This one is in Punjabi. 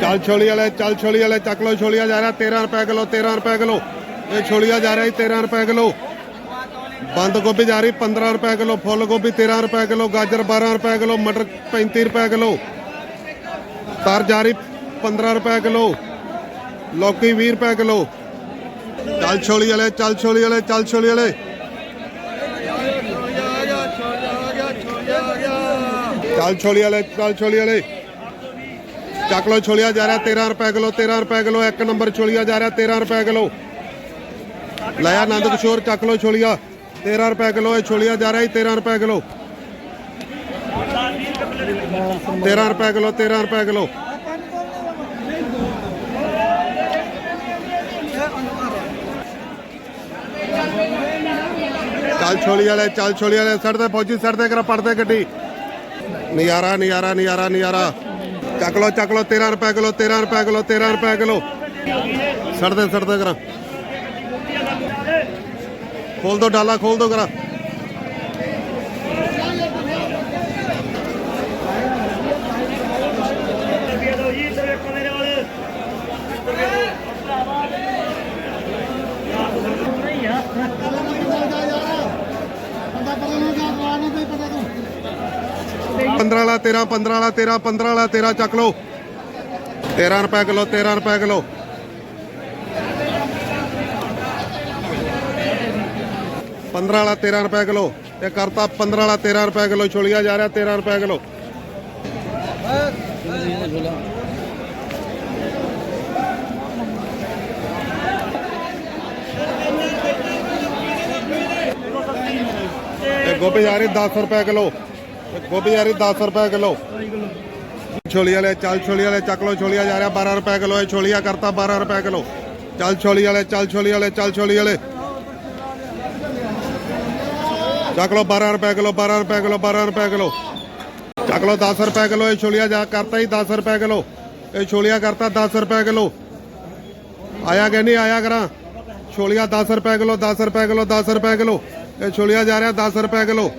ਚੱਲ ਛੋਲੀ ਵਾਲੇ, ਚੱਲ ਛੋਲੀ ਵਾਲੇ, ਚੱਕ ਲੋ ਛੋਲੀਆ ਜਾ ਰਿਹਾ 13 ਰੁਪਏ ਕਿਲੋ 13 ਰੁਪਏ ਕਿਲੋ। ਇਹ ਛੋਲੀਆ ਜਾ ਰਿਹਾ ਜੀ 13 ਰੁਪਏ ਕਿਲੋ। ਬੰਦ ਗੋਭੀ ਜਾ ਰਹੀ 15 ਰੁਪਏ ਕਿਲੋ, ਫੁੱਲ ਗੋਭੀ 13 ਰੁਪਏ ਕਿਲੋ, ਗਾਜਰ 12 ਰੁਪਏ ਕਿਲੋ, ਮਟਰ 35 ਰੁਪਏ ਕਿਲੋ। ਤਰ ਜਾ ਰਹੀ 15 ਰੁਪਏ ਕਿਲੋ, ਲੌਕੀ 20 ਰੁਪਏ ਕਿਲੋ। ਚੱਲ ਛੋਲੀ ਵਾਲੇ, ਚੱਲ ਛੋਲੀ ਵਾਲੇ, ਚੱਲ ਛੋਲੀ ਵਾਲੇ। ਚੱਲ ਛੋਲੀ ਵਾਲੇ, ਚੱਲ ਛੋਲੀ ਵਾਲੇ। ਚੱਕ ਲੋ ਛੋਲੀਆ ਜਾ ਰਿਹਾ 13 ਰੁਪਏ ਕਿਲੋ 13 ਰੁਪਏ ਕਿਲੋ, ਇੱਕ ਨੰਬਰ ਛੋਲੀਆ ਜਾ ਰਿਹਾ 13 ਰੁਪਏ ਕਿਲੋ। ਲਾਇਆ ਆਨੰਦ ਕਿਸ਼ੋਰ, ਚੱਕ ਲੋ ਛੋਲੀਆ 13 ਰੁਪਏ ਕਿਲੋ, ਇਹ ਛੋਲਿਆ ਜਾ ਰਿਹਾ ਜੀ 13 ਰੁਪਏ ਕਿਲੋ। 13 ਰੁਪਏ ਕਿਲੋ 13 ਰੁਪਏ ਕਿਲੋ। ਚੱਲ ਛੋਲੀ ਵਾਲੇ ਚੱਲ ਛੋਲੀ ਵਾਲੇ ਸੜ ਤੇ ਫੌਜੀ ਸੜ ਤੇ ਕਰ ਪੜਦੇ ਗੱਡੀ ਨਜ਼ਾਰਾ ਨਜ਼ਾਰਾ ਨਜ਼ਾਰਾ ਨਜ਼ਾਰਾ ਚੱਕ ਲੋ ਚੱਕ ਲੋ 13 ਰੁਪਏ ਕਿਲੋ 13 ਰੁਪਏ ਕਿਲੋ 13 ਰੁਪਏ ਕਿਲੋ। ਸੜਦੇ ਸੜਦੇ ਕਰਾਂ। ਖੋਲ ਦੋ, ਡਾਲਾ ਖੋਲ ਦੋ ਕਰਾਂ। ਪੰਦਰਾਂ ਵਾਲਾ 13 15 ਵਾਲਾ 13 15 ਵਾਲਾ 13 ਚੱਕ ਲਓ। 13 ਰੁਪਏ ਕਿਲੋ 13 ਰੁਪਏ ਕਿਲੋ। ਪੰਦਰਾਂ ਵਾਲਾ 13 ਰੁਪਏ ਕਿਲੋ। ਇਹ ਕਰਤਾ 15 ਵਾਲਾ 13 ਰੁਪਏ ਕਿਲੋ, ਛੋਲੀਆ ਜਾ ਰਿਹਾ 13 ਰੁਪਏ ਕਿਲੋ। ਇਹ ਗੋਭੀ ਜਾ ਰਹੀ 10 ਰੁਪਏ ਕਿਲੋ। ਗੋਭੀ ਜਾ ਰਹੀ 10 ਰੁਪਏ ਕਿਲੋ। ਛੋਲੀ ਵਾਲੇ, ਚੱਲ ਛੋਲੀ ਵਾਲੇ ਚੱਕ ਲੋ ਛੋਲੀਆ ਜਾ ਰਿਹਾ 12 ਰੁਪਏ ਕਿਲੋ, ਇਹ ਛੋਲੀਆ ਕਰਤਾ 12 ਰੁਪਏ ਕਿਲੋ। ਚੱਲ ਛੋਲੀ ਵਾਲੇ, ਚੱਲ ਛੋਲੀ ਵਾਲੇ, ਚੱਲ ਛੋਲੀ ਵਾਲੇ। ਚੱਕ ਲੋ 12 ਰੁਪਏ ਕਿਲੋ 12 ਰੁਪਏ ਕਿਲੋ 12 ਰੁਪਏ ਕਿਲੋ। ਚੱਕ ਲੋ 10 ਰੁਪਏ ਕਿਲੋ, ਇਹ ਛੋਲੀਆ ਜਾ ਕਰਤਾ ਹੀ 10 ਰੁਪਏ ਕਿਲੋ। ਇਹ ਛੋਲੀਆ ਕਰਤਾ 10 ਰੁਪਏ ਕਿਲੋ। ਆਇਆ ਕਿ ਨਹੀਂ, ਆਇਆ ਕਰਾਂ? ਛੋਲੀਆ 10 ਰੁਪਏ ਕਿਲੋ 10 ਰੁਪਏ ਕਿਲੋ 10 ਰੁਪਏ ਕਿਲੋ। ਇਹ ਛੋਲੀਆ ਜਾ ਰਿਹਾ 10 ਰੁਪਏ ਕਿਲੋ।